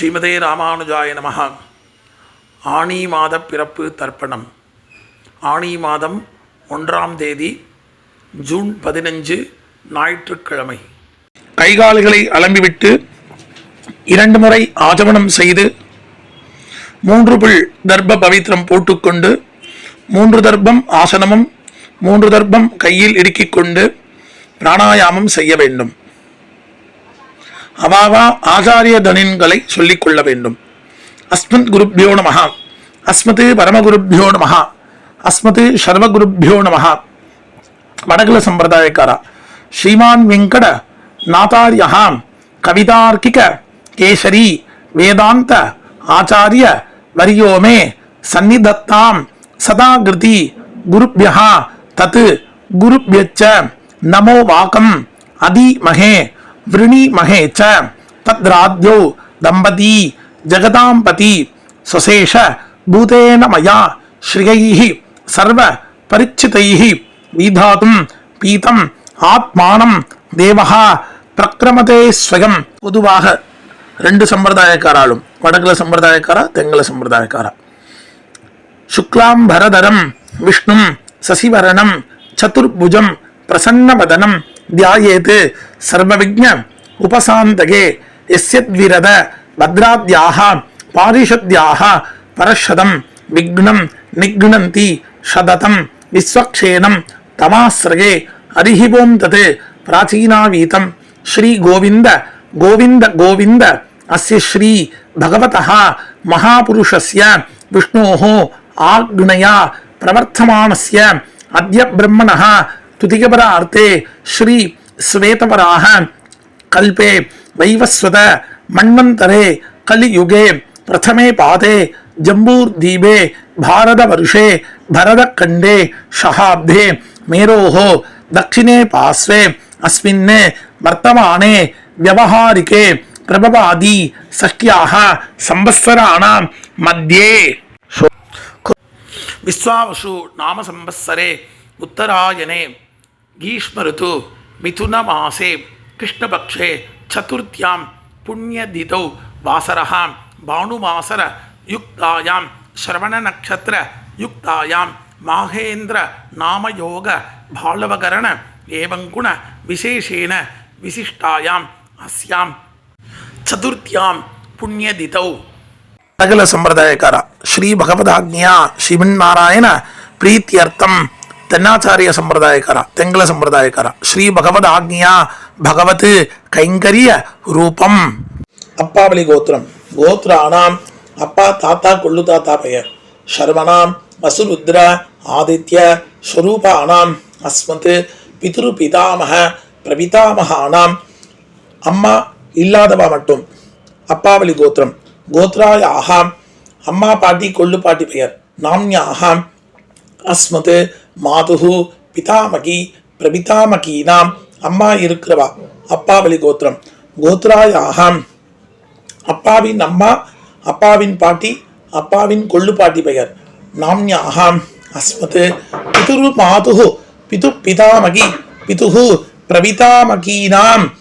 ஸ்ரீமதே ராமானுஜாய நமகா ஆணி மாத பிறப்பு தர்ப்பணம். ஆணி மாதம் ஒன்றாம் தேதி ஜூன் பதினஞ்சு ஞாயிற்றுக்கிழமை. கைகால்களை அலம்பிவிட்டு இரண்டு முறை ஆஜமனம் செய்து மூன்று புல் தர்ப்ப பவித்திரம் போட்டுக்கொண்டு மூன்று தர்ப்பம் ஆசனமும் மூன்று தர்ப்பம் கையில் இடுக்கிக் கொண்டு பிராணாயாமம் செய்ய வேண்டும். அவாவா ஆச்சாரிய தனின்களை சொல்லிக் கொள்ள வேண்டும். அஸ்மத் குருப்பியோ நமஹ. அஸ்மது பரமகுருப்பியோ நமஹ. அஸ்மது சர்வகுருப்பியோ நமஹ. வடகுல சம்பிரதாயக்காரா. ஸ்ரீமான் வெங்கட நாதாரியஹாம் கவிதார்க்கிக கேசரி வேதாந்த ஆச்சாரிய வரியோமே சந்நிதத்தாம் சதாகிருதி குருப்பியா தத் குருப்பியச்ச நமோ வாக்கம். அதிமகே. விருணிமகே ச தத்ராத்யோ தம்பதி ஜெகதாம்பதி சுசேஷ பூதேன மயா ஸ்ரீயைः சர்வ பரிச்சிதைः வீதாதும் பீதம் ஆத்மானம் தேவகா பிரக்கிரமதே ஸ்வயம் பொதுவாக ரெண்டு சம்பிரதாயக்காராலும் வடக்குல சம்பிரதாயக்காரா தெங்கல சம்பிரதாயக்காரா சுக்லாம் பரதரம் விஷ்ணும் சசிவரணம் சதுர்புஜம் பிரசன்னவதனம் தியாயேத் சர்வவிஜ்ஞ உபசாந்தகே எஸ்யத்விரத பத்ராத்யாக பாரிஷத்யாக பரஷதம் விக்னம் நிக்னந்தி ஷததம் விஸ்வக்ஷேனம் தமாஸ்ரகே அரிஹிபோம் தத் பிராச்சீனாவீதம் ஸ்ரீ கோவிந்த கோவிந்த கோவிந்த அஸ்ய ஸ்ரீ பகவதः மகாபுருஷஸ்ய விஷ்ணோः ஆக்னையா பிரவர்த்தமானஸ்ய அத்ய பிரம்மணः तुतिकपरार्थे श्री श्वेतपराः कल्पे वैवस्वत मन्वन्तरे कलियुगे प्रथमे पादे जम्बूर्दीपे भारतवर्षे भरतखण्डे शहाब्दे मेरोः दक्षिणे पार्श्वे अस्मिन् वर्तमाने व्यवहारिके प्रभवादि सख्याः संवत्सराणां मध्ये। विश्वावसु नाम संवत्सरे उत्तरायणे கீஷ்ம ருது மிதுன மாசே கிருஷ்ணபக்ஷே சதுர்த்தியாம் புண்ணியதிதௌ வாசரஹாம் பானுமாசர யுக்தாயாம் ஸ்ரவண நட்சத்திர யுக்தாயாம் மாகேந்திர நாமயோக பாலவகரண ஏவங்குண விசேஷேன விசிஷ்டாயாம் அஸ்யாம் சதுர்த்தியாம் புண்ணியதிதௌ சகல சம்பிரதாயக்காரா ஸ்ரீ பகவதாக்ஞியா ஸ்ரீமன் நாராயண பிரீத்தியர்த்தம் தென்னாச்சாரிய சம்பிரதாயக்கார தெங்கல சம்பிரதாயக்கார ஸ்ரீ பகவத் ஆக்ஞியா பகவத் கைங்கரிய ரூபம். அப்பாவளி கோத்திரம். கோத்ராணாம் அப்பா தாத்தா கொள்ளு தாத்தா பெயர். ஷர்மனாம் வசுருத்ர ஆதித்ய ஸ்வரூபானாம் அஸ்மத் பிதுரு பிதாமக பிரபிதாமகானாம் அம்மா இல்லாதவா மட்டும். அப்பாவளி கோத்திரம். கோத்ராயாக அம்மா பாட்டி கொள்ளு பாட்டி பெயர். நாம்யாகாம் அஸ்மத் மாதுகு பிதாமகி பிரபிதாமகீனாம். அம்மா இருக்கிறவா? அப்பாவளி கோத்திரம் கோத்ராயாகாம் அப்பாவின் அம்மா அப்பாவின் பாட்டி அப்பாவின் கொள்ளு பாட்டி பெயர். நாம்யாகாம் அஸ்மத் பிதுரு மாதுகு பிது பிதாமகி பிதுகு பிரபிதாமகீனாம்.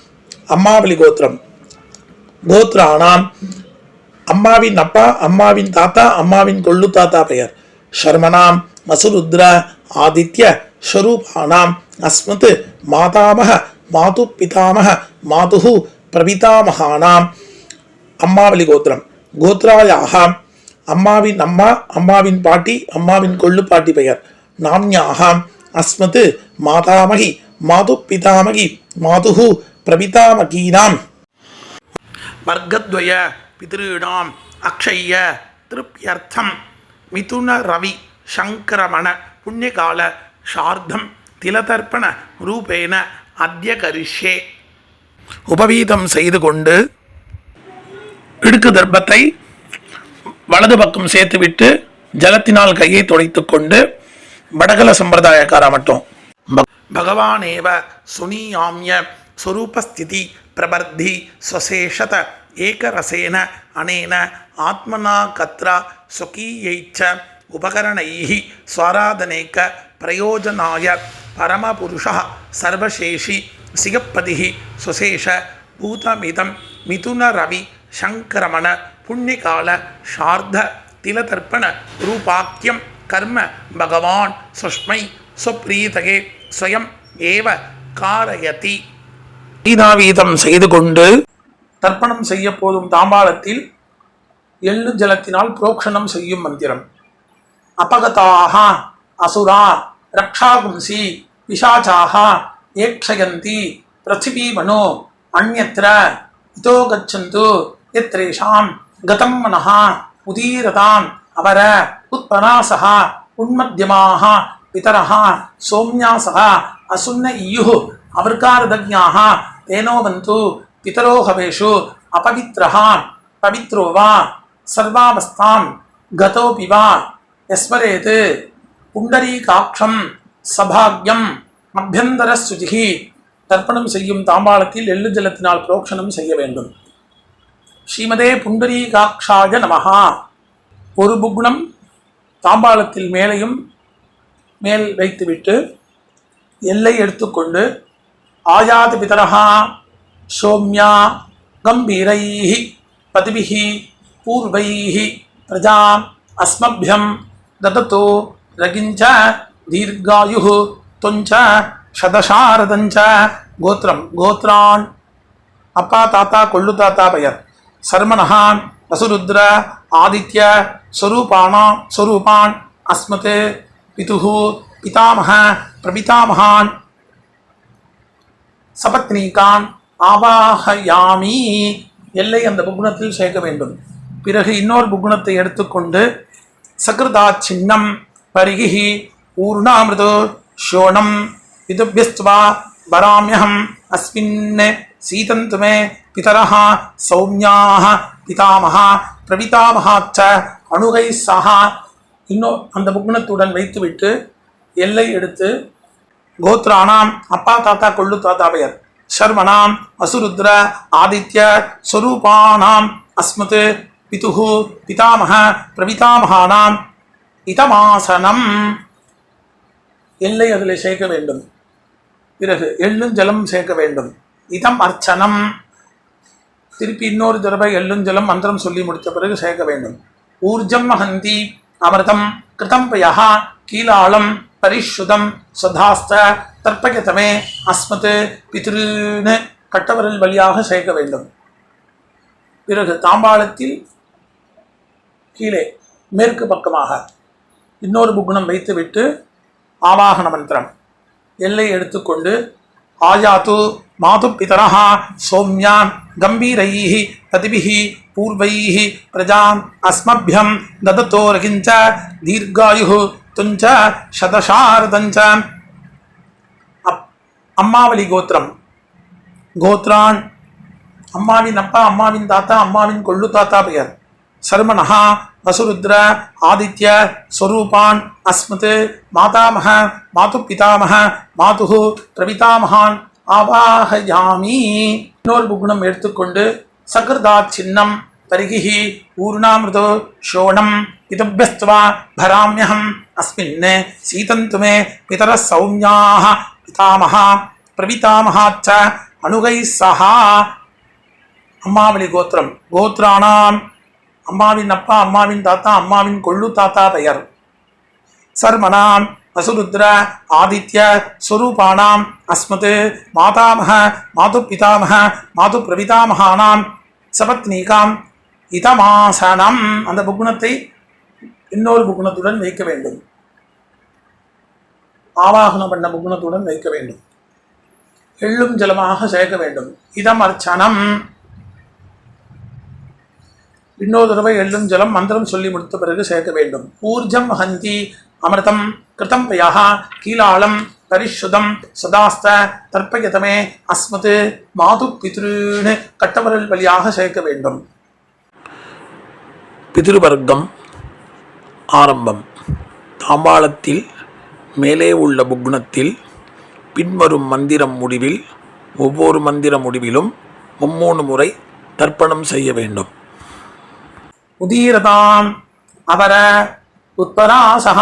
அம்மாவளி கோத்திரம் கோத்ராணாம் அம்மாவின் அப்பா அம்மாவின் தாத்தா அம்மாவின் கொள்ளு தாத்தா பெயர். ஷர்மனாம். மசுருத்ர ஆதித்ய ஸ்வரூபானாம் அஸ்மத் மாதாமக மாது பிதாமக மாது பிரபிதாமகானாம் அம்மாவளி கோத்திரம் கோத்ராயாக அம்மாவின் அம்மா அம்மாவின் பாட்டி அம்மாவின் கொள்ளு பாட்டி பெயர்। நாம்யாக அஸ்மத் மாதாமகி மாது பிதாமகி மாது பிரபிதாமகீனாம் வர்க்கத்வய பிதிருணாம் அக்ஷய திருப்தியர்த்தம் மிதுன ரவி சங்கரமண புண்ணியகால சார்த்தம் திலதர்ப்பண ரூபேன அத்திய கரிஷே உபவீதம் செய்து கொண்டு இடுக்கு தர்ப்பத்தை வலது பக்கம் சேர்த்துவிட்டு ஜலத்தினால் கையை துடைத்து கொண்டு வடகல சம்பிரதாயக்காரா மட்டும். பகவானேவ சுனியாமிய ஸ்வரூபஸ்திதி பிரபர்தி ஸ்வசேஷத ஏகரசேன அனேன ஆத்மனா கத்ரா சுகீயைச்ச உபகரணை ஸ்வராதனைக்க பிரயோஜனாய பரமபுருஷா சர்வசேஷி சிகப்பதி சுசேஷ பூதமிதம் மிதுன ரவி சங்கரமண புண்ணிகால ஷார்த திலதர்ப்பண ரூபாக்கியம் கர்ம பகவான் சுஷ்மை சுப்ரீதகே ஸ்வயம் ஏவ காரயதி. கீதாவீதம் செய்து கொண்டு தர்ப்பணம் செய்ய போதும் தாம்பாளத்தில் எள்ளு ஜலத்தினால் புரோக்ஷணம் செய்யும் மந்திரம். अपगताः असुरा रक्षापुंसि पिशाचाः येक्षयन्ति पृथिवीमनो अन्यत्र, इतो गच्छन्तु, यत्रेषां गतं मनः, उदीरताम् अवर उत्पनासः उन्मध्यमाः पितरः, सोम्यासः, असुन्न इयुः अवृकारदज्ञाः तेनोवन्तु पितरो हवेषु, अपवित्रः, पवित्रो वा सर्वावस्थां गतोऽपि वा வா யஸ்மரேத். புண்டரீகாட்சம் சபாக்யம் அபியந்தர சுஜிகி தர்ப்பணம் செய்யும் தாம்பாளத்தில் எள்ளு ஜலத்தினால் புரோக்ஷணம் செய்ய வேண்டும். ஸ்ரீமதே புண்டரீகாட்சாய நமஹா. ஒரு புக்னம் தாம்பாளத்தில் மேலையும் மேல் வைத்துவிட்டு எல்லை எடுத்துக்கொண்டு ஆயாத பிதரஹா சோம்யா கம்பீரைः பதிபிः பூர்வைः பிரஜாம் அஸ்மபியம் ददतो रगिञ्च தீர்காயுः त्वञ्च சதசாரதஞ்ச கோத்திரம் கோத்ரான் அப்பா தாத்தா கொள்ளு தாத்தா பெயர் சர்மனஹான் வசுருத்ர ஆதித்ய ஸ்வரூபானாம் ஸ்வரூபான் அஸ்மத் பிதுகு பிதாமக பிரபிதாமகான் சபத்னீகான் ஆவாகயாமி எல்லை அந்த புகுணத்தில் சேர்க்க வேண்டும். பிறகு இன்னொரு புகுணத்தை எடுத்துக்கொண்டு சகிருதா சின்னம் பரிகி ஊர்ணாமிருதோ ஷோணம் பிதுபியஸ்துவா வராமியகம் அஸ்மின் சீதந்து மே பிதரः சௌமியாः பிதாமகா பிரபிதாமகாச்ச அணுகை சஹா. இன்னும் அந்த புக்னத்துடன் வைத்துவிட்டு எல்லை எடுத்து கோத்ராணாம் அப்பா தாத்தா கொள்ளு தாத்தா பெயர். சர்வணாம் அசுருத்ர ஆதித்ய ஸ்வரூபானாம் அஸ்மத் பிதுஹு பிதாமக பிரபிதாமகானாம் இதமாசனம் எல்லை அதில் சேர்க்க வேண்டும். பிறகு எள்ளும் ஜலம் சேர்க்க வேண்டும். இதம் அர்ச்சனம். திருப்பி இன்னொரு தடவை எள்ளும் ஜலம் மந்திரம் சொல்லி முடித்த பிறகு சேர்க்க வேண்டும். ஊர்ஜம் மகந்தி அமிர்தம் கிருதம் பயா கீலாளம் பரிஷுதம் சதாஸ்த தர்ப்பகதமே அஸ்மத் பித்ருன்னு கட்டவரல் வழியாக சேர்க்க வேண்டும். பிறகு தாம்பாளத்தில் கீழே மேற்கு பக்கமாக இன்னொரு புக்குணம் வைத்துவிட்டு ஆவாகன மந்திரம். எல்லை எடுத்துக்கொண்டு ஆயாத்து மாது பிதரः சௌமியான் கம்பீரைः பதிபிஹி பூர்வைः பிரஜாம் அஸ்மபியம் ததத்தோரகிஞ்ச ரகிஞ்ச தீர்காயுः துஞ்ச சதசாரதஞ்ச அப் அம்மாவளி கோத்திரம். கோத்ரான் அம்மாவின் அப்பா அம்மாவின் தாத்தா அம்மாவின் கொள்ளு தாத்தா பெயர். சர்மனஹா வசுருத்ர ஆதித்ய ஸ்வரூபான் அஸ்மத் மாதாமக மாது பிதாமக மாது பிரபிதாமகான் ஆவாகயாமி இன்னொரு புகுணம் எடுத்துக்கொண்டு சகிருதா சின்னம் பரிகி ஊர்ணாமிருதோ ஷோணம் இதபியஸ்துவா பராமியகம் அஸ்மின் சீதந்துமே பிதர சௌமியாக பிதாமகா பிரபிதாமகாச்ச அணுகை சஹா அம்மாவளி கோத்திரம் கோத்ராணாம் அம்மாவின் அப்பா அம்மாவின் தாத்தா அம்மாவின் கொள்ளு தாத்தா பெயர். சர்மனாம் வசுருத்ர ஆதித்ய ஸ்வரூபானாம் அஸ்மத் மாதாமக மாது பிதாமக மாது பிரபிதாமகானாம் சபத்னீகாம் இதமாசனம். அந்த புகுணத்தை இன்னொரு புகுணத்துடன் வைக்க வேண்டும். ஆவாகனம் பண்ண புகுணத்துடன் வைக்க வேண்டும். எள்ளும் ஜலமாக சேர்க்க வேண்டும். இதம் அர்ச்சனம் இன்னொரு தடவை எள்ளும் ஜலம் மந்திரம் சொல்லி முடித்த பிறகு சேர்க்க வேண்டும். ஊர்ஜம் ஹந்தி அமிர்தம் கிருதம் பயா கீலாளம் பரிஷுதம் சதாஸ்த தர்ப்பயதமே அஸ்மது மாது பித்ருன்னு கட்டவரல் வழியாக சேர்க்க வேண்டும். பிதிருவர்க்கம் ஆரம்பம். தாம்பாளத்தில் மேலே உள்ள புக்னத்தில் பின்வரும் மந்திரம் முடிவில் ஒவ்வொரு மந்திர முடிவிலும் மும்மூணு முறை தர்ப்பணம் செய்ய வேண்டும். உதீரதாம். அவர உத்பராசக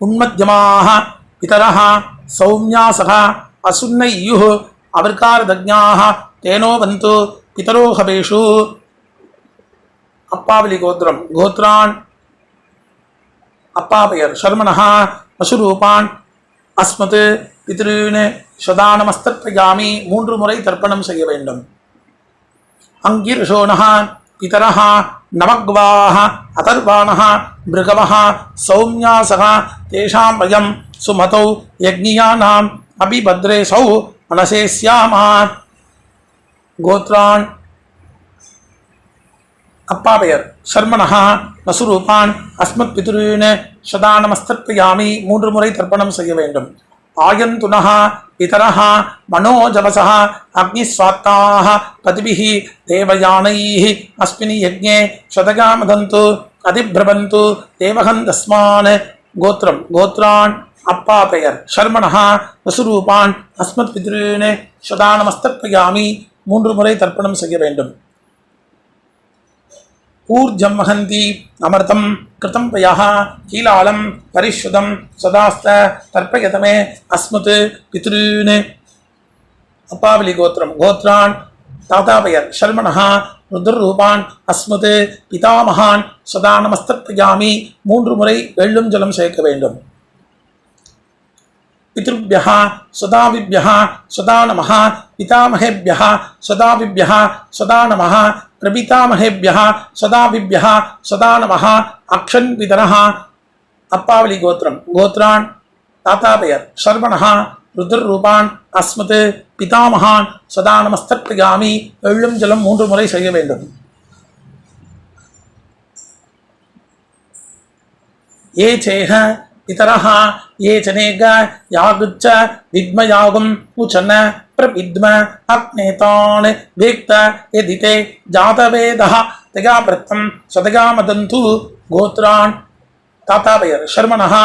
உன்மத்தியமாக பிதரः சௌமியாசக அசுன்னையுः அவர்காரதஜ்ஞாः தேனோ வந்து பிதரோஹபேஷு அப்பாவலி கோத்திரம் கோத்ரான். அப்பா பெயர் சர்மணா வசுரூபான் அஸ்மத் பித்ருன்னு சதானமஸ்தர்ப்பயாமி மூன்று முறை தர்ப்பணம் செய்ய வேண்டும். அங்கிருஷோனஹான் पितरः नवग्वाः अतर्वाणः मृगवः सौम्यासः तेषां वयं सुमतौ यज्ञियानाम् अभिभद्रे सौ मनसे स्यामः गोत्रान् அப்பா பெயர் சர்மணः வசுரூபான் அஸ்மத் பிதுருன்னு சதானமஸ்தர்ப்பயாமி மூன்று முறை தர்ப்பணம் செய்ய வேண்டும் ஆயந்துனஹ பிதரஹ மனோஜவச அக்னிஸ்வாத்தாக பதிபிஹி தேவயானைஹி அஸ்மினி யஜ்ஞே சதகா மதந்து அதிபிரபந்து தேவகந்தஸ்மான் கோத்திரம் கோத்ரான் அப்பா பெயர் ஷர்மணஹா வசுரூபான் அஸ்மத் பித்ருனே சதா நமஸ்தர்ப்பயாமி மூன்று முறை தர்ப்பணம் செய்ய வேண்டும். ऊर्जं वहन्ति अमृतं कृतं पयः कीलालं परिश्रुतं सदास्त तर्पयत मे अस्मत् पितॄन् அப்பாவலி கோத்திரம் கோத்ரான் தாத்தா பெயர் சர்மணः ருத்ரரூபான் அஸ்மத் பிதாமகான் சதா நமஸ்தர்ப்பயாமி மூன்று முறை வெள்ளும் ஜலம் சேர்க்க வேண்டும் पितृभ्यः सदाविभ्यः सदा नमः पितामहेभ्यः सदाविभ्यः सदा नमः பிரபிதாமகேபியா சதாபிபியா சதானமஹா அக்ஷன் விதனஹா அப்பாவளி கோத்திரம் கோத்ரான் தாத்தா பெயர் சர்வணஹா ருத்ரூபான் அஸ்மத் பிதாமகான் சதா நமஸ்தர்ப்பிகாமி எள்ளும் ஜலம் மூன்று முறை செய்ய வேண்டும். ஏ சேக பிதரஹா ஏ சனேக யாகுச்ச வித்மயாகும் உச்சன்ன प्रविद्म अग्नेतान् वेक्त यदि ते जातवेदः तगाप्रत्तं सदगामदन्तु गोत्रान् தாத்தாபயர் சர்மணः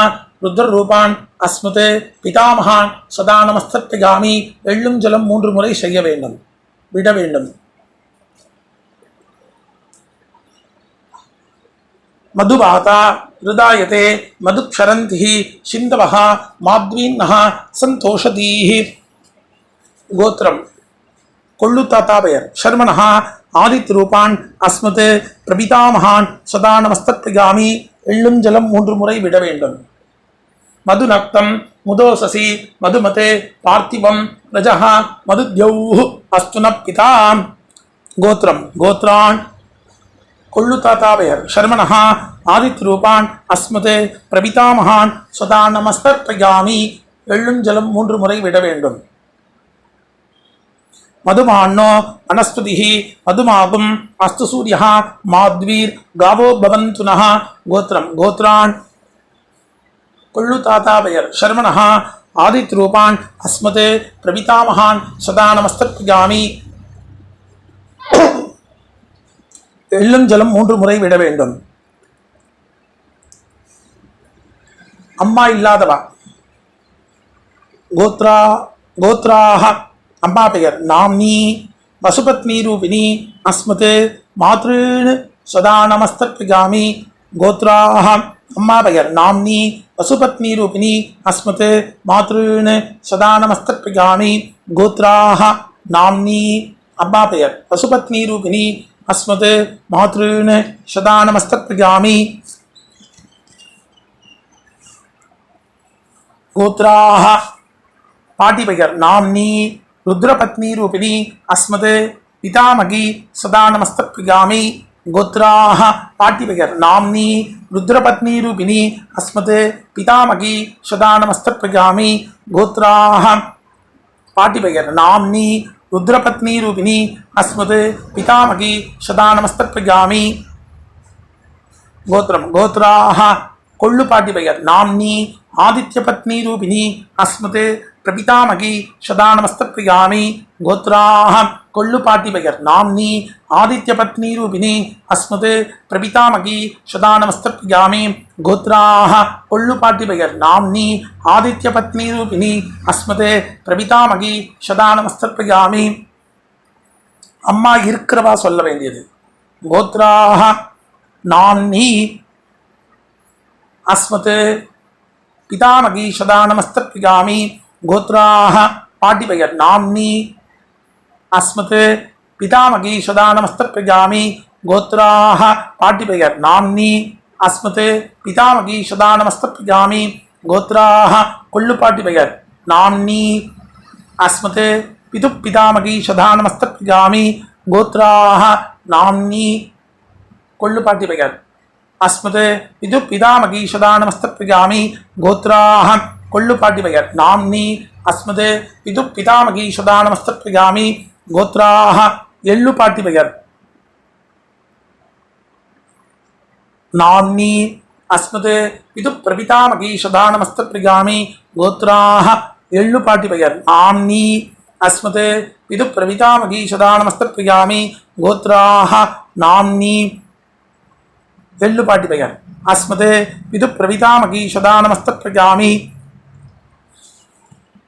ருத்ரரூபான் அஸ்மத் பிதாமகான் சதா நமஸ்தர்ப்பயாமி எள்ளும் ஜலம் மூன்று முறை செய்ய வேண்டும் விட வேண்டும் मधुवाता हृदायते मधुक्षरन्तिः கோத்திரம். கொள்ளு தாத்தா பெயர். ஷர்மனஹா ஆதித் ரூபான் அஸ்மத் பிரபிதாமகான் சதா நமஸ்திரிகாமி எள்ளும் ஜலம் மூன்று முறை விட வேண்டும். மது நக்தம் முதோசசி மதுமதே பார்த்திவம் ரஜஹா மதுத்யௌ அஸ்துன பிதா கோத்திரம். கோத்ரான். கொள்ளு தாத்தா பெயர். ஷர்மனஹா ஆதித் ரூபான் அஸ்மத் பிரபிதாமகான் சதா நமஸ்திரிகாமி எள்ளும் மூன்று முறை விட வேண்டும். மதுமான்னோ வனஸ்பதிः மதுமாபும் அஸ்து சூரியः மாத்வீர் காவோ பவந்து நः கோத்திரம் கோத்ரான் கொள்ளுத்தாத்தாபயர் சர்மணः ஆதித்ரூபான் அஸ்மத் பிரபிதாமகான் சதா நமஸ்தர்ப்பயாமி எள்ளும் ஜலம் மூன்று முறை விட வேண்டும். அம்மா இல்லாதவா? கோத்ரா கோத்ராக அம்பாபெயர் நாம் நீ வசுபத்னி ரூபிணி அஸ்மத் மாத்ருண் சதா நமஸ்திரிகாமி கோத்ராஹம் அம்மா பெயர் நாம்னி வசுபத்னி ரூபிணி அஸ்மத் மாத்ருண் சதா நமஸ்திரிகாமி கோத்ராஹ நாம்னி அம்மா பெயர் வசுபத்னி ரூபிணி அஸ்மத் மாத்ருண் சதா நமஸ்திரிகாமி கோத்ராஹ பாட்டி பெயர் நாம்னி ருத்ரபத்னீரூபிணி அஸ்மது பிதாமகி சதா நமஸ்திரிகாமி கோத்ராஹ பாட்டிபெயர் நாம்னி ருத்ரபத்னீரூபிணி அஸ்மது பிதாமகி சதா நமஸ்திரிகாமி கோத்ராஹ பாட்டிபெயர் நாம்னி ருத்ரபத்னீரூபிணி அஸ்மது பிதாமகி சதா நமஸ்திரிகாமி கோத்திரம் கோத்ராஹ கொள்ளுபாட்டி பெயர் நாம்னி ஆதித்ய அஸ்மது பிரபிதாமகி சதாநமஸ்திரியாமி கோத்ராஹம் கொள்ளுபாட்டிபயர் நாம்னி ஆதித்ய பத்னி ரூபிணி அஸ்மத் பிரபிதாமகி சதாநமஸ்திரியாமி கோத்ராஹ கொள்ளுபாட்டிபயர் நாம்னி ஆதித்ய பத்னி ரூபிணி அஸ்மத் பிரபிதாமகி சதாநமஸ்திரியாமி அம்மா இருக்கிறவா சொல்ல வேண்டியது। கோத்ராஹ நாம்னி அஸ்மத் பிதாமகி சதாநமஸ்திரியாமி ගෝත්‍රාහ පාටිපය නාම්නි අස්මත පිතාමකී සදානමස්ත ප්‍රජාමි ගෝත්‍රාහ පාටිපය නාම්නි අස්මත පිතාමකී සදානමස්ත ප්‍රජාමි ගෝත්‍රාහ කුල්ලු පාටිපය නාම්නි අස්මත පිතු පිතාමකී සදානමස්ත ප්‍රජාමි ගෝත්‍රාහ නාම්නි කුල්ලු පාටිපය අස්මත පිතු පිතාමකී සදානමස්ත ප්‍රජාමි ගෝත්‍රාහ ಕೊಳ್ಳು ಪಾಟಿವಯ ನಾಂನಿ ಅಸ್ಮದೆ. ಇದು ಪಿತಾಮಗಿ ಸದಾ ಗೋತ್ರಾಹ, ಎಳ್ಳು ಪಾಟಿವಯರ್ ನಾಂನಿ ಅಸ್ಮದೆ. ಇದು ಪ್ರಪಿತಾಮಗಿ ಸದಾ ಗೋತ್ರಾಹ, ಎಳ್ಳು ಪಾಟಿವಯರ್ ನಾಂನಿ ಅಸ್ಮದೆ. ಇದು ಪ್ರಪಿತಾಮಗಿ ಸದಾ ಗೋತ್ರಾಹ ನಾಂನಿ ಎಳ್ಳು ಪಾಟಿವಯರ್ ಅಸ್ಮದೆ. ಇದು ಪ್ರವಿತಾಮಗಿ ಸದಾ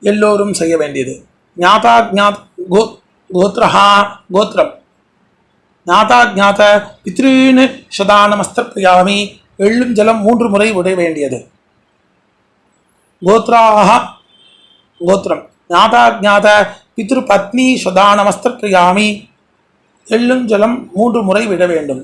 எல்லோரும் செய்ய வேண்டியது. ஞாதா ஜாத் கோ கோத்ரஹா கோத்ரம். ஞாதா ஞாத பித்ருன்னு சதானமஸ்திரப்பிரியாமி எள்ளும் ஜலம் மூன்று முறை உடைய வேண்டியது. கோத்ராக கோத்திரம் ஞாதா ஜாத பித்ரு பத்னி சதானமஸ்திரப்பிரியாமி எள்ளும் ஜலம் மூன்று முறை விட வேண்டும்.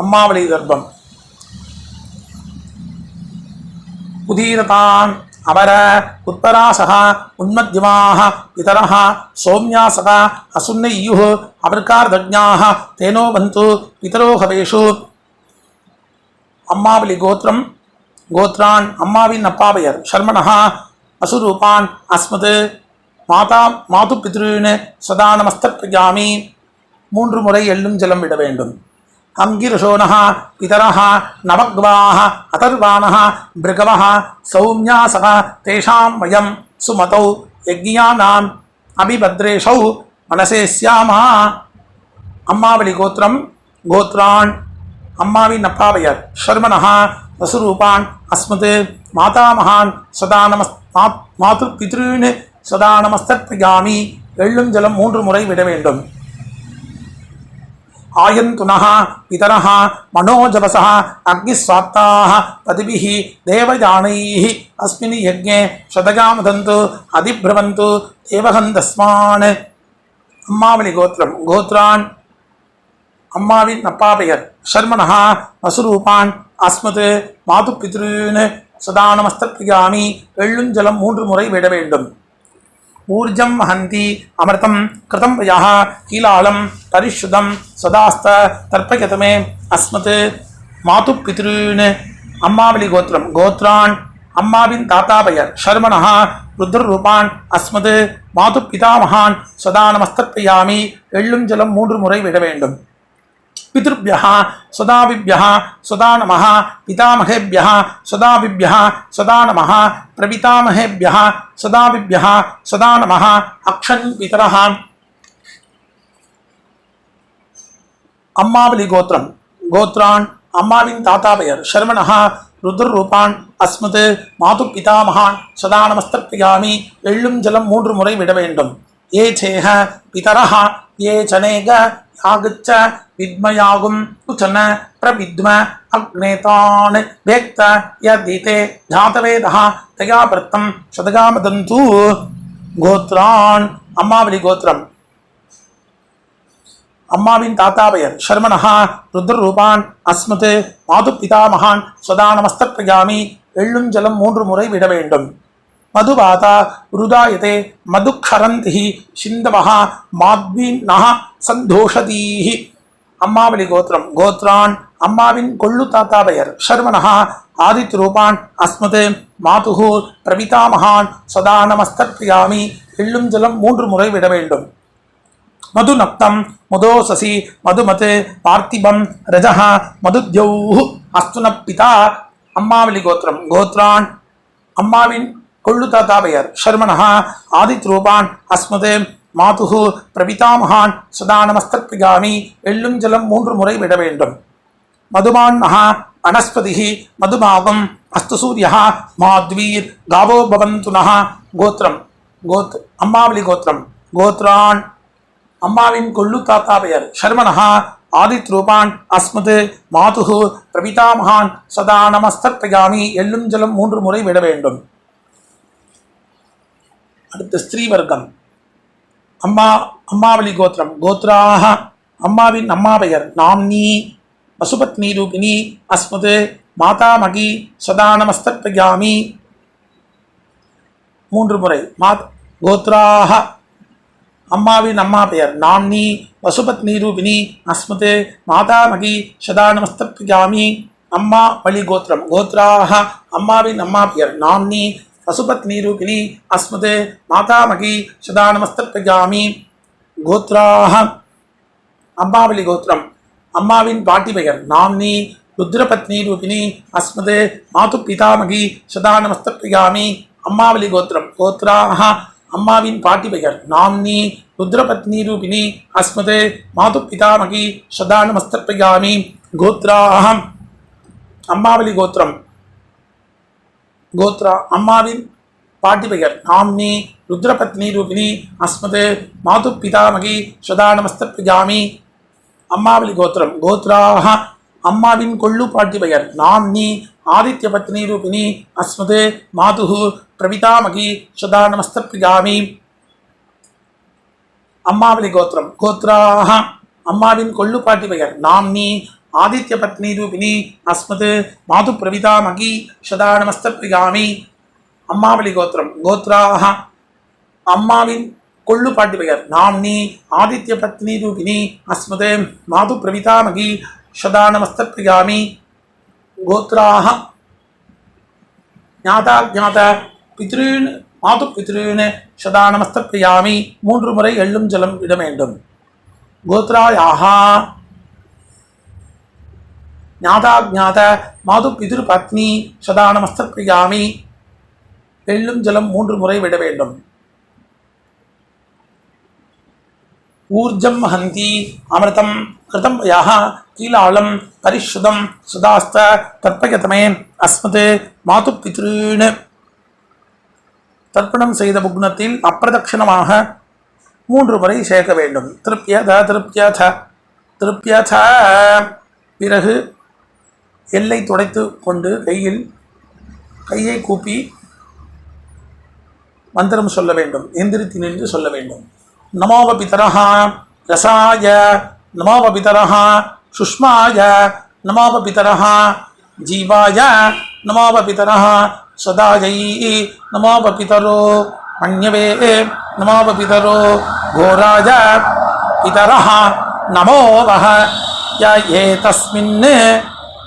அம்மாவளி தர்ப்பம் உதீரதான் அமர உத்தராசக உன்மத்தியமாக பிதரः சௌமியாசக அசுன்னையுः அபர்கார்தஜ்ஞாः தேனோ பந்து பிதரோகவேஷு. அம்மாவளி கோத்திரம் கோத்ரான் அம்மாவின் அப்பாவையர் ஷர்மணா அசுரூபான் அஸ்மத். மாதா மாது பித்ருன்னு சதா நமஸ்தப்பியாமி மூன்று முறை எள்ளும் ஜலம் விட வேண்டும். அங்கிரசோனः பிதரः நவக்வாः அதர்வாணः பிருகவः சௌமியாசக தேஷாம் வயம் சுமதௌ யஜ்ஞானாம் அபிபத்ரேஷௌ மனசே சியாமா அம்மாவளி கோத்திரம் கோத்ரான் அம்மாவின் அப்பாவையர் ஷர்மனஹா வசுரூபான் அஸ்மத் மாதாமகான் சதா நமஸ் மாத்ரு பித்ருன்னு சதா நமஸ்தர்ப்பயாமி எள்ளும் ஜலம் மூன்று முறை விட வேண்டும். ஆயந்துனः பிதரः மனோஜவசः அக்னிஸ்வாத்தாः பதிபிः தேவயானைः अस्मिन् यज्ञे शतगामदन्तु अधिभ्रवन्तु தேவகந்தஸ்மான் அம்மாவளி கோத்திரம் கோத்ரான் அம்மாவின் அப்பா பெயர் ஷர்மனஹா வசுரூபான் அஸ்மத் மாது பித்ருன்னு சதானமஸ்திரியாமி எள்ளுஞ்சலம் மூன்று முறை விட வேண்டும் ஊர்ஜம் வஹந்தி அமிர்தம் கிருதம் வயः கீலாலம் பரிஷுதம் சதாஸ்த தர்ப்பயதமே அஸ்மத் மாது பித்ருன்னு அம்மாவளி கோத்திரம். கோத்ரான் அம்மாவின் தாத்தா பெயர். ஷர்மனஹா ருத்ரரூபான் அஸ்மத் மாது பிதாமகான் சதா நமஸ்தர்ப்பயாமி. எள்ளும் ஜலம் மூன்று முறை விட வேண்டும். पितृभ्यः सदाविभ्यः सदा नमः पितामहेभ्यः सदाविभ्यः सदा नमः प्रपितामहेभ्यः सदाविभ्यः सदा नमः अक्षन् पितरः அம்மாவளி கோத்திரம் கோத்ரான் அம்மாவின் தாத்தா பெயர் ஷர்மணஹா ருத்ரரூபான் அஸ்மத் மாது பிதாமகான் சதா நமஸ்தர்ப்பயாமி எள்ளும் ஜலம் மூன்று முறை விட வேண்டும் ஏ சேக பிதரஹ ஏ சனேக ஆகுச்ச வித்மயாகும் உச்சன பிரவித்ம அக்னேதான் வேக்த யதிதே ஜாதவேதா தயா பிரத்தம் சதகாமதந்து கோத்ரான் அம்மாவளி கோத்திரம். அம்மாவின் தாத்தா பெயர் ஷர்மனஹா ருத்ரூபான் அஸ்மது மாது பிதாமகான் சதா நமஸ்தப்பிரயாமி எள்ளும் ஜலம் மூன்று முறை விட வேண்டும். மதுபாதா ருதாயதே மதுக்கரந்தி சிந்தமஹா மாத்வீன்னஹ சந்தோஷதீஹி. அம்மாவளி கோத்திரம் கோத்ரான் அம்மாவின் கொள்ளு தாத்தா பெயர் ஷர்மனஹா ஆதித் ரூபான் அஸ்மது மாதுகு பிரபிதாமகான் சதா நமஸ்தர்பியாமி எள்ளும் ஜலம் மூன்று முறை விட வேண்டும். மது நப்தம் மதோசசி மதுமது பார்த்திபம் ரஜஹ மதுத்யௌ அஸ்துன பிதா அம்மாவளி கோத்திரம் கோத்ரான் அம்மாவின் கொள்ளு தாத்தாபையர் ஷர்மனஹா ஆதித் ரூபான் அஸ்மத் மாதுகு பிரபிதாமகான் சதா நமஸ்தற்பிகாமி எள்ளும் ஜலம் மூன்று முறை விட வேண்டும். மதுமான் மகா வனஸ்பதி மதுமாவம் அஸ்து சூரியா மாத்வீர் காவோ பவந்து நகா கோத்திரம் கோத் அம்மாவளி கோத்திரம் கோத்ரான் அம்மாவின் கொள்ளு தாத்தா பெயர் ஷர்மனஹா ஆதித் ரூபான் அஸ்மது மாதுகு பிரபிதாமகான் சதா நமஸ்தர்பயாமி எள்ளும் ஜலம் மூன்று முறை விட வேண்டும். அடுத்த ஸ்திரீ வர்க்கம் அம்மா அம்மாவளி கோத்திரம். கோத்ராக அம்மாவின் அம்மா பெயர். நாம்னி பசுபத்னி ரூபிணி அஸ்மது மாதாமகி சதானமஸ்தத்பயாமி மூன்று முறை. மாத் கோத்ராக அம்மாவின் அம்மா பெயர். நாம்னி பசுபத்னி ரூபிணி அஸ்மது மாதாமகி சதானமஸ்தத்பயாமி அம்மா வழி கோத்திரம். கோத்ராக அம்மாவின் அம்மா பெயர். நாம்னி பசுபத்னி ரூபிணி அஸ்மது மாதாமகி சதா நமஸ்தர்பயாமி கோத்ராக அம்மாவளி கோத்திரம். அம்மாவின் பாட்டி பெயர் நாம்னி. ருத்ரபத்னி ரூபிணி அஸ்மது மாது பிதாமகி சதா நமஸ்தர்பயாமி அம்மாவளி கோத்திரம். கோத்ராக அம்மாவின் பாட்டி பெயர் நாம்னி. ருத்ரபத்னி ரூபிணி அஸ்மது மாது பிதாமகி சதா நமஸ்தர்பயாமி கோத்ராகம் அம்மாவளி கோத்திரம். கோத்ரா அம்மாவின் பாட்டி பெயர். நாம்னி ருத்ரபத்னி ரூபிணி அஸ்மது மாது பிதாமகி சதா நமஸ்தர்பயாமி அம்மாவளி கோத்திரம். கோத்ராக அம்மாவின் கொள்ளு பாட்டி பெயர். நாம்னி ஆதித்ய பத்னி ரூபினி அஸ்மது மாதுகு பிரபிதாமகி சதா நமஸ்தர்பயாமி அம்மாவளி கோத்திரம். கோத்ராக அம்மாவின் கொள்ளு பாட்டி பெயர். நாம்னி ஆதித்ய பத்னி ரூபிணி அஸ்மது மாது பிரவிதா மகி சதா நமஸ்தர்பயாமி அம்மாவளி கோத்திரம் கோத்ராக அம்மாவின் கொள்ளு பாட்டி பெயர் நாம் நீ ஆதித்ய பத்னி ரூபிணி அஸ்மது மாது பிரவிதா மகி சதா நமஸ்தர்பயாமி கோத்ராக ஞாதா ஜாத பித்ருன் மாது பித்ருன் சதா நமஸ்தர்பயாமி மூன்று முறை எள்ளும் ஜலம் விட வேண்டும். கோத்ராயாகா ஞாதாஜாத மாது பிதிரு பத்னி சதா நமஸ்தர்பயாமி எள்ளும் ஜலம் மூன்று முறை விட வேண்டும். ஊர்ஜம் ஹந்தி அமிர்தம் கிருதம் யாக கீழாளம் பரிஷுதம் சுதாஸ்த தற்பயதமே அஸ்மது மாது பித்ருன்னு தர்ப்பணம் செய்த புக்னத்தில் அப்பிரதட்சிணமாக மூன்று முறை சேர்க்க வேண்டும். திருப்தியத திருப்தியத திருப்தியத பிறகு எல்லை துடைத்து கொண்டு கையில் கையை கூப்பி மந்திரம் சொல்ல வேண்டும் எந்திரித்து நின்று சொல்ல வேண்டும். நமோப பிதரஹா ரசாய நமோப சுஷ்மாய நமோப ஜீவாய நமோப பிதரஹா சதாயை நமோப பிதரோ மன்யவே நமோப பிதரோ கோராய பிதரஹா நமோவஹ ய ஏ தஸ்மின்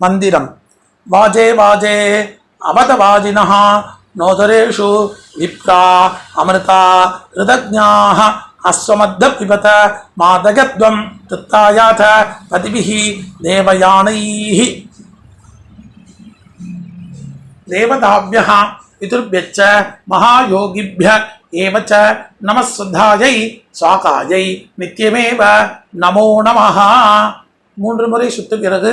மந்திரம். வாஜே வாஜே அவதவாஜினா நோதரேஷு விப்ரா அமிர்தா ரிதஜாக அஸ்வமத்த பிபத மாதகத்வம் தித்தாயாத பதிபிஹி தேவயானைஹி. தேவதாபியா பிதுர்பியச்ச மகாயோகிபிய ஏவச்ச நமஸ்வத்தாயை சுவாகாயை நித்தியமேவ நமோ நமஹா. மூன்று முறை சுத்துகிறது.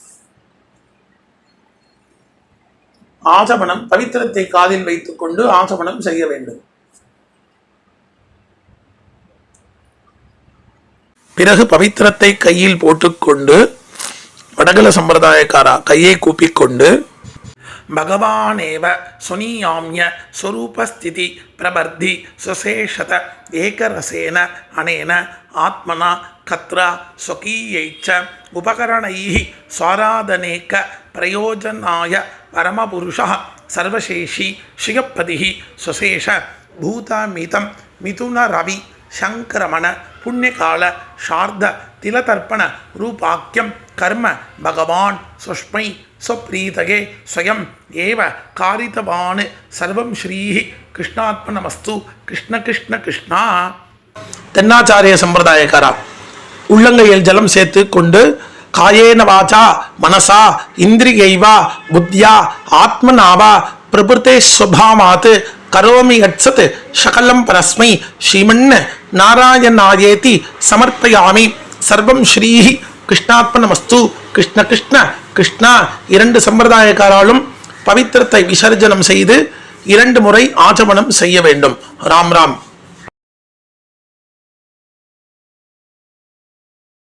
ஆசமனம் பவித்திரத்தை காதில் வைத்துக்கொண்டு ஆசமனம் செய்ய வேண்டும். பிறகு பவித்திரத்தை கையில் போட்டுக்கொண்டு வடகல சம்பிரதாயக்காரா கையை கூப்பிக்கொண்டு பகவானேவ சுனியாமிய ஸ்வரூபஸ்திதி பிரபர்தி சுசேஷத ஏகரசேன அனேன ஆத்மனா கத்ரா ஸ்வகீயைச்ச உபகரணை சுவாராதனேக்க பிரயோஜனாய பரமபுருஷ சர்வசேஷி ஸ்ரீயப்பதி சுசேஷ பூதமிதம் மிதுன ரவி சங்கரமண புண்ணியகால சார்த திலதர்ப்பண ரூபாக்கியம் கர்ம பகவான் சுஷ்மை ஸ்வப்ரீதகே ஸ்வயம் ஏவ காரிதவானு சர்வம் ஸ்ரீ கிருஷ்ணாத்மநமஸ்து கிருஷ்ண கிருஷ்ண கிருஷ்ணா. தென்னாச்சாரிய சம்பிரதாயக்காரா. உள்ளங்கையில் ஜலம் சேர்த்து கொண்டு காயேன வாச்சா மனசா இந்திரியைவா புத்தியா ஆத்மனாவா பிரபுத்தே சுபாமாத்து கரோமி கட்சத் சகலம் பரஸ்மை ஸ்ரீமன் நாராயணாயேதி சமர்ப்பயாமி சர்வம் ஸ்ரீ கிருஷ்ணாத்மனமஸ்து கிருஷ்ண கிருஷ்ண கிருஷ்ணா இரண்டு சம்பிரதாயக்காராலும் பவித்திரத்தை விசர்ஜனம் செய்து இரண்டு முறை ஆச்சமனம் செய்ய வேண்டும். ராம் ராம்.